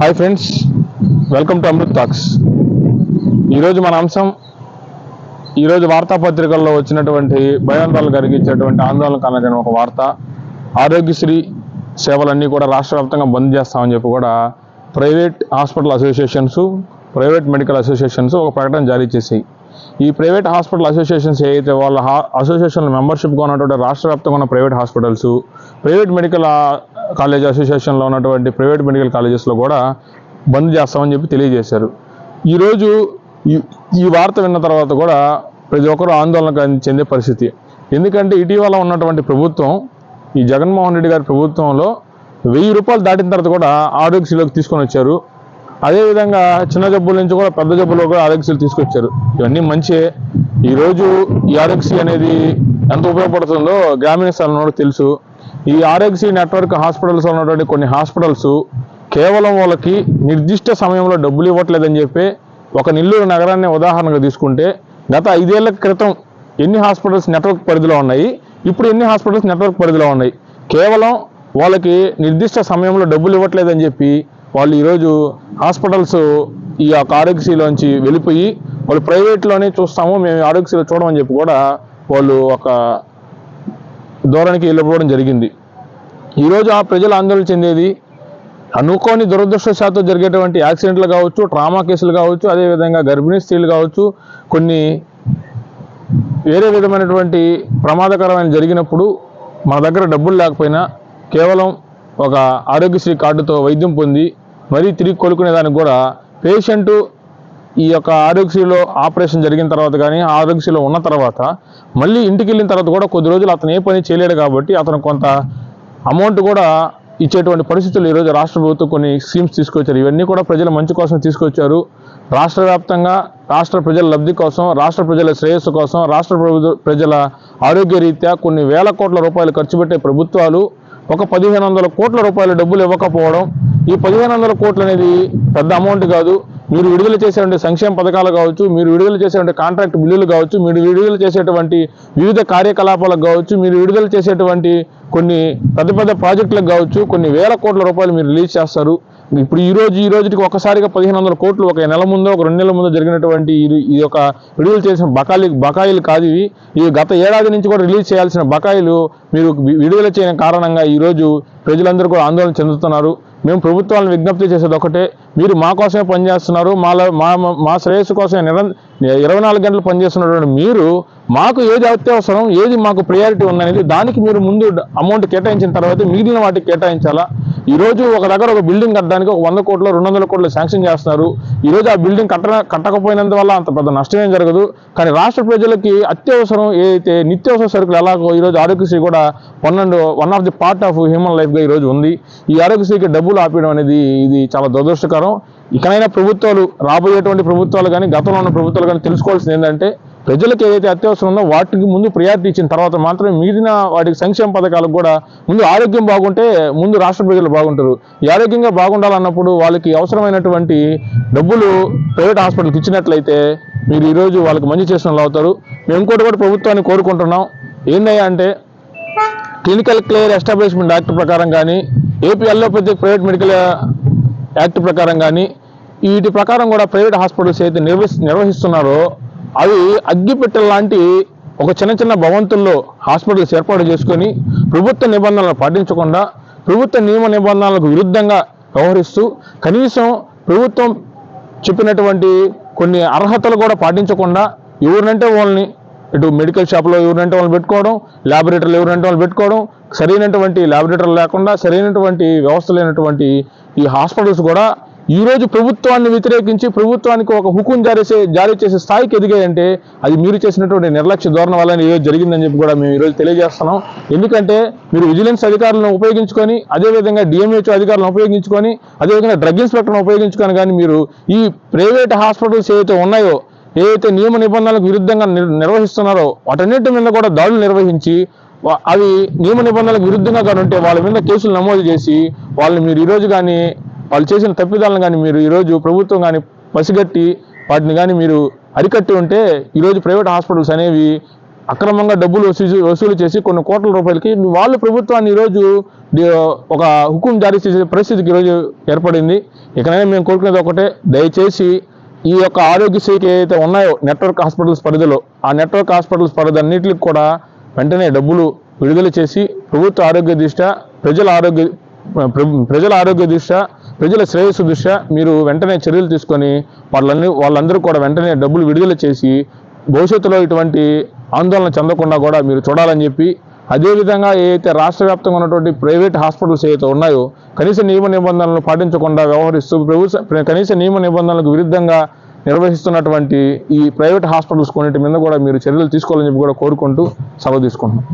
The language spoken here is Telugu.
Hi friends welcome to Amrit talks ఈరోజు మన అంశం ఈరోజు వార్తాపత్రికల్లో వచ్చినటువంటి భయాందోళన కలిగించేటువంటి ఆందోళన కలగిన ఒక వార్త. ఆరోగ్యశ్రీ సేవలన్నీ కూడా రాష్ట్ర వ్యాప్తంగా బంద్ చేస్తామని చెప్పి కూడా private hospital associations private medical associations ఒక ప్రకటన జారీ చేసాయి ఈ ప్రైవేట్ హాస్పిటల్ అసోసియేషన్స్ ఏవైతే వాళ్ళ అసోసియేషన్ మెంబర్షిప్గా ఉన్నటువంటి రాష్ట్ర వ్యాప్తంగా ఉన్న private hospitals private medical college అసోసియేషన్లో ఉన్నటువంటి ప్రైవేట్ మెడికల్ కాలేజెస్లో కూడా బంద్ చేస్తామని చెప్పి తెలియజేశారు. ఈరోజు ఈ ఈ వార్త విన్న తర్వాత కూడా ప్రతి ఒక్కరూ ఆందోళన చెందే పరిస్థితి. ఎందుకంటే ఇటీవల ఉన్నటువంటి ప్రభుత్వం ఈ జగన్మోహన్ రెడ్డి గారి ప్రభుత్వంలో వెయ్యి రూపాయలు దాటిన తర్వాత కూడా ఆరోగ్యశ్రీలోకి తీసుకొని వచ్చారు. అదేవిధంగా చిన్న జబ్బుల నుంచి కూడా పెద్ద జబ్బులో కూడా ఆరోగ్యశ్రీలు తీసుకొచ్చారు. ఇవన్నీ మంచియే ఈరోజు ఈ ఆరోగ్యశ్రీ అనేది ఎంత ఉపయోగపడుతుందో గ్రామీణ స్థలంలో తెలుసు. ఈ ఆరోగ్యశ్రీ నెట్వర్క్ హాస్పిటల్స్ ఉన్నటువంటి కొన్ని హాస్పిటల్స్ కేవలం వాళ్ళకి నిర్దిష్ట సమయంలో డబ్బులు ఇవ్వట్లేదని చెప్పి ఒక నెల్లూరు నగరాన్ని ఉదాహరణగా తీసుకుంటే గత ఐదేళ్ళ క్రితం ఎన్ని హాస్పిటల్స్ నెట్వర్క్ పరిధిలో ఉన్నాయి? ఇప్పుడు ఎన్ని హాస్పిటల్స్ నెట్వర్క్ పరిధిలో ఉన్నాయి? కేవలం వాళ్ళకి నిర్దిష్ట సమయంలో డబ్బులు ఇవ్వట్లేదని చెప్పి వాళ్ళు ఈరోజు హాస్పిటల్స్ ఈ యొక్క ఆరోగ్యశ్రీలోంచి వెళ్ళిపోయి వాళ్ళు ప్రైవేట్లోనే చూస్తాము మేము ఆరోగ్యశ్రీలో చూడమని చెప్పి కూడా వాళ్ళు ఒక దూరానికి వెళ్ళిపోవడం జరిగింది. ఈరోజు ఆ ప్రజలు ఆందోళన చెందేది అనుకోని దురదృష్టశాతం జరిగేటువంటి యాక్సిడెంట్లు కావచ్చు ట్రామా కేసులు కావచ్చు అదేవిధంగా గర్భిణీ స్త్రీలు కావచ్చు కొన్ని వేరే విధమైనటువంటి ప్రమాదకరమైన జరిగినప్పుడు మన దగ్గర డబ్బులు లేకపోయినా కేవలం ఒక ఆరోగ్యశ్రీ కార్డుతో వైద్యం పొంది మరీ తిరిగి కోలుకునే దానికి కూడా పేషెంటు ఈ యొక్క ఆరోగ్యశ్రీలో ఆపరేషన్ జరిగిన తర్వాత కానీ ఆరోగ్యశ్రీలో ఉన్న తర్వాత మళ్ళీ ఇంటికి వెళ్ళిన తర్వాత కూడా కొద్ది రోజులు అతను ఏ పని చేయలేడు కాబట్టి అతను కొంత అమౌంట్ కూడా ఇచ్చేటువంటి పరిస్థితులు ఈరోజు రాష్ట్ర ప్రభుత్వం కొన్ని స్కీమ్స్ తీసుకొచ్చారు. ఇవన్నీ కూడా ప్రజల మంచి కోసం తీసుకొచ్చారు. రాష్ట్ర వ్యాప్తంగా రాష్ట్ర ప్రజల లబ్ధి కోసం రాష్ట్ర ప్రజల శ్రేయస్సు కోసం రాష్ట్ర ప్రభు ప్రజల ఆరోగ్య రీత్యా కొన్ని వేల కోట్ల రూపాయలు ఖర్చు పెట్టే ప్రభుత్వాలు ఒక పదిహేను వందల కోట్ల రూపాయల డబ్బులు ఇవ్వకపోవడం ఈ పదిహేను వందల కోట్లు అనేది పెద్ద అమౌంట్ కాదు. మీరు విడుదల చేసేటువంటి సంక్షేమ పథకాలు కావచ్చు మీరు విడుదల చేసేటువంటి కాంట్రాక్ట్ బిల్లులు కావచ్చు మీరు విడుదల చేసేటువంటి వివిధ కార్యకలాపాలకు కావచ్చు మీరు విడుదల చేసేటువంటి కొన్ని పెద్ద పెద్ద ప్రాజెక్టులకు కావచ్చు కొన్ని వేల కోట్ల రూపాయలు మీరు రిలీజ్ చేస్తారు. ఇప్పుడు ఈ రోజు ఈ రోజుకి ఒకసారిగా పదిహేను వందల కోట్లు ఒక నెల ముందో ఒక రెండు నెలల ముందో జరిగినటువంటి ఈ- ఈ యొక్క విడుదల చేసిన బకాయిలు బకాయిలు కాదు ఇవి. ఈ గత ఏడాది నుంచి కూడా రిలీజ్ చేయాల్సిన బకాయిలు మీరు విడుదల చేయని కారణంగా ఈరోజు ప్రజలందరూ కూడా ఆందోళన చెందుతున్నారు. మేము ప్రభుత్వాలను విజ్ఞప్తి చేసేది ఒకటే. మీరు మా కోసమే పనిచేస్తున్నారు. మాలో మా మా శ్రేయస్సు కోసమే నిరం ఇరవై నాలుగు గంటలు పనిచేస్తున్నటువంటి మీరు మాకు ఏది అత్యవసరం ఏది మాకు ప్రయారిటీ ఉందనేది దానికి మీరు ముందు అమౌంట్ కేటాయించిన తర్వాత మిగిలిన వాటికి కేటాయించాలా? ఈరోజు ఒక దగ్గర ఒక బిల్డింగ్ కట్టడానికి ఒక వంద కోట్లు రెండు వందల కోట్లు శాంక్షన్ చేస్తున్నారు. ఈ రోజు ఆ బిల్డింగ్ కట్ట కట్టకపోయినంత వల్ల అంత పెద్ద నష్టం ఏం జరగదు. కానీ రాష్ట్ర ప్రజలకి అత్యవసరం ఏదైతే నిత్యావసర సరుకులు ఎలాగో ఈ రోజు ఆరోగ్యశ్రీ కూడా పన్నెండు one of the part of human లైఫ్గా ఈరోజు ఉంది. ఈ ఆరోగ్యశ్రీకి డబ్బులు ఆపేయడం అనేది ఇది చాలా దురదృష్టకరం. ఇకనైనా ప్రభుత్వాలు రాబోయేటువంటి ప్రభుత్వాలు కానీ గతంలో ఉన్న ప్రభుత్వాలు కానీ తెలుసుకోవాల్సింది ఏంటంటే ప్రజలకు ఏదైతే అత్యవసరం ఉందో వాటికి ముందు ప్రయారిటీ ఇచ్చిన తర్వాత మాత్రమే మిగిలిన వాటికి సంక్షేమ పథకాలకు కూడా ముందు ఆరోగ్యం బాగుంటే ముందు రాష్ట్ర ప్రజలు బాగుంటారు. ఈ ఆరోగ్యంగా బాగుండాలన్నప్పుడు వాళ్ళకి అవసరమైనటువంటి డబ్బులు ప్రైవేట్ హాస్పిటల్కి ఇచ్చినట్లయితే మీరు ఈరోజు వాళ్ళకి మంచి చేసిన వాళ్ళు అవుతారు. మేము ఇంకోటి కూడా ప్రభుత్వాన్ని కోరుకుంటున్నాం. ఏందయ్యా అంటే క్లినికల్ క్లియర్ ఎస్టాబ్లిష్మెంట్ యాక్ట్ ప్రకారం కానీ AP allopathy private medical act ప్రకారం కానీ వీటి ప్రకారం కూడా ప్రైవేట్ హాస్పిటల్స్ అయితే నిర్వహి నిర్వహిస్తున్నారో అవి అగ్గిపెట్టెల లాంటి ఒక చిన్న చిన్న భవంతుల్లో హాస్పిటల్స్ ఏర్పాటు చేసుకొని ప్రభుత్వ నిబంధనలు పాటించకుండా ప్రభుత్వ నియమ నిబంధనలకు విరుద్ధంగా వ్యవహరిస్తూ కనీసం ప్రభుత్వం చెప్పినటువంటి కొన్ని అర్హతలు కూడా పాటించకుండా ఎవరినంటే వాళ్ళని ఇటు మెడికల్ షాప్లో ఎవరినంటే వాళ్ళు పెట్టుకోవడం ల్యాబొరేటరీలు ఎవరినంటే వాళ్ళు పెట్టుకోవడం సరైనటువంటి ల్యాబొరేటరీలు లేకుండా సరైనటువంటి వ్యవస్థ లేనటువంటి ఈ హాస్పిటల్స్ కూడా ఈరోజు ప్రభుత్వాన్ని వ్యతిరేకించి ప్రభుత్వానికి ఒక హుకుం జారీ జారీ చేసే స్థాయికి ఎదిగాయంటే అది మీరు చేసినటువంటి నిర్లక్ష్య ధోరణ వల్ల ఈరోజు జరిగిందని చెప్పి కూడా మేము ఈరోజు తెలియజేస్తున్నాం. ఎందుకంటే మీరు విజిలెన్స్ అధికారులను ఉపయోగించుకొని అదేవిధంగా డిఎంహెచ్ఓ అధికారులను ఉపయోగించుకొని అదేవిధంగా డ్రగ్ ఇన్స్పెక్టర్ను ఉపయోగించుకొని కానీ మీరు ఈ ప్రైవేట్ హాస్పిటల్స్ ఏవైతే ఉన్నాయో ఏవైతే నియమ నిబంధనలకు విరుద్ధంగా నిర్వహిస్తున్నారో వాటన్నిటి మీద కూడా దాడులు నిర్వహించి అవి నియమ నిబంధనలకు విరుద్ధంగా కానీ ఉంటే వాళ్ళ మీద కేసులు నమోదు చేసి వాళ్ళని మీరు ఈరోజు కానీ వాళ్ళు చేసిన తప్పిదాలను కానీ మీరు ఈరోజు ప్రభుత్వం కానీ పసిగట్టి వాటిని కానీ మీరు అరికట్టి ఉంటే ఈరోజు ప్రైవేట్ హాస్పిటల్స్ అనేవి అక్రమంగా డబ్బులు వసూలు వసూలు చేసి కొన్ని కోట్ల రూపాయలకి వాళ్ళు ప్రభుత్వాన్ని ఈరోజు ఒక హుకుం జారీ చేసే పరిస్థితికి ఈరోజు ఏర్పడింది. ఇకనైనా మేము కోరుకునేది ఒకటే దయచేసి ఈ యొక్క ఆరోగ్యశ్రీకి ఏదైతే ఉన్నాయో నెట్వర్క్ హాస్పిటల్స్ పరిధిలో ఆ నెట్వర్క్ హాస్పిటల్స్ పరిధి కూడా వెంటనే డబ్బులు విడుదల చేసి ప్రభుత్వ ఆరోగ్య దృష్ట్యా ప్రజల ఆరోగ్య ప్రజల ఆరోగ్య దృష్ట్యా ప్రజల శ్రేయస్సు దృష్ట్యా మీరు వెంటనే చర్యలు తీసుకొని వాళ్ళని వాళ్ళందరూ కూడా వెంటనే డబ్బులు విడుదల చేసి భవిష్యత్తులో ఇటువంటి ఆందోళన చెందకుండా కూడా మీరు చూడాలని చెప్పి అదేవిధంగా ఏదైతే రాష్ట్ర వ్యాప్తంగా ఉన్నటువంటి ప్రైవేట్ హాస్పిటల్స్ ఏవైతే ఉన్నాయో కనీస నియమ నిబంధనలు పాటించకుండా వ్యవహరిస్తూ ప్రభుత్వ కనీస నియమ నిబంధనలకు విరుద్ధంగా నిర్వహిస్తున్నటువంటి ఈ ప్రైవేట్ హాస్పిటల్స్ కొన్నిటి మీద కూడా మీరు చర్యలు తీసుకోవాలని చెప్పి కూడా కోరుకుంటూ సెలవు తీసుకుంటున్నాం.